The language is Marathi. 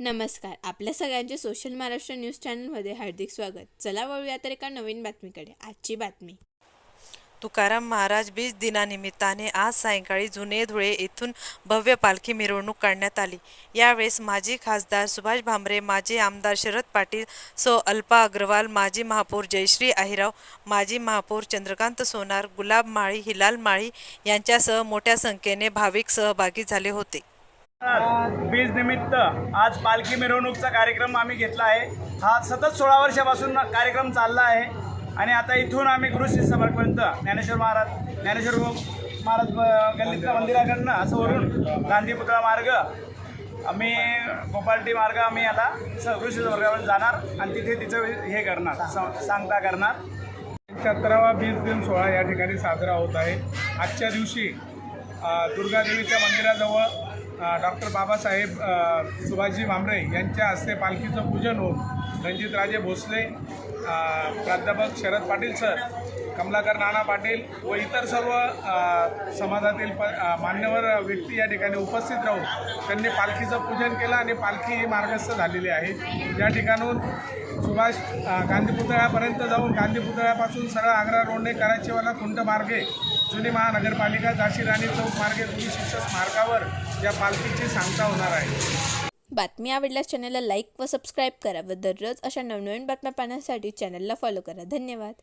नमस्कार. आपल्या सगळ्यांचे सोशल महाराष्ट्र न्यूज चॅनलमध्ये हार्दिक स्वागत. चला वळूया तर एका नवीन बातमीकडे. आजची बातमी. तुकाराम महाराज बीज दिनानिमित्ताने आज सायंकाळी जुने धुळे येथून भव्य पालखी मिरवणूक काढण्यात आली. यावेळेस माजी खासदार सुभाष भामरे माजी आमदार शरद पाटील सो अल्पा अग्रवाल माजी महापौर जयश्री अहिराव माजी महापौर चंद्रकांत सोनार गुलाब माळी हिलाल माळी यांच्यासह मोठ्या संख्येने भाविक सहभागी झाले होते. बीज निमित्त आज पालखी मिरवणूकचा कार्यक्रम आम्ही घेतला आहे. हा सतत सोळा वर्षापासून कार्यक्रम चालला आहे. आणि आता इथून आम्ही गुरुशिष्यपर्यंत ज्ञानेश्वर महाराज ज्ञानेश्वर महाराज गल्लीतल्या मंदिराकडनं असं वरून गांधीपुतळा मार्ग आम्ही गोपालटी मार्ग आम्ही आता स गुरुशिष्यवर्गावर जाणार आणि तिथे तिचं हे करणार सांगता करणार. सतरावा बीज दिन सोहळा या ठिकाणी साजरा होत आहे. आजच्या दिवशी दुर्गादेवीच्या मंदिराजवळ डॉक्टर बाबासाहेब सुभाषजी भामरे यांच्या हस्ते पालखीचं पूजन होऊन रणजितराजे भोसले प्राध्यापक शरद पाटील सर कमलाकर नाना पाटील व इतर सर्व समाजातील प मान्यवर व्यक्ती या ठिकाणी उपस्थित राहून त्यांनी पालखीचं पूजन केलं आणि पालखी ही मार्गस्थ झालेली आहे. या ठिकाणून सुभाष गांधी पुतळ्यापर्यंत जाऊन गांधी पुतळ्यापासून सरळ आग्रा रोडने कराचीवाला खुंट मार्गे जुनी महानगरपालिका झाशी राणी चौक मार्गे गुरु शिक्षक मार्गावर या पालखीची सांगता होणार आहे. बातमी आवडल्यास चॅनलला लाईक व सबस्क्राईब करा व दररोज अशा नवनवीन बातम्या पाहण्यासाठी चॅनलला फॉलो करा. धन्यवाद.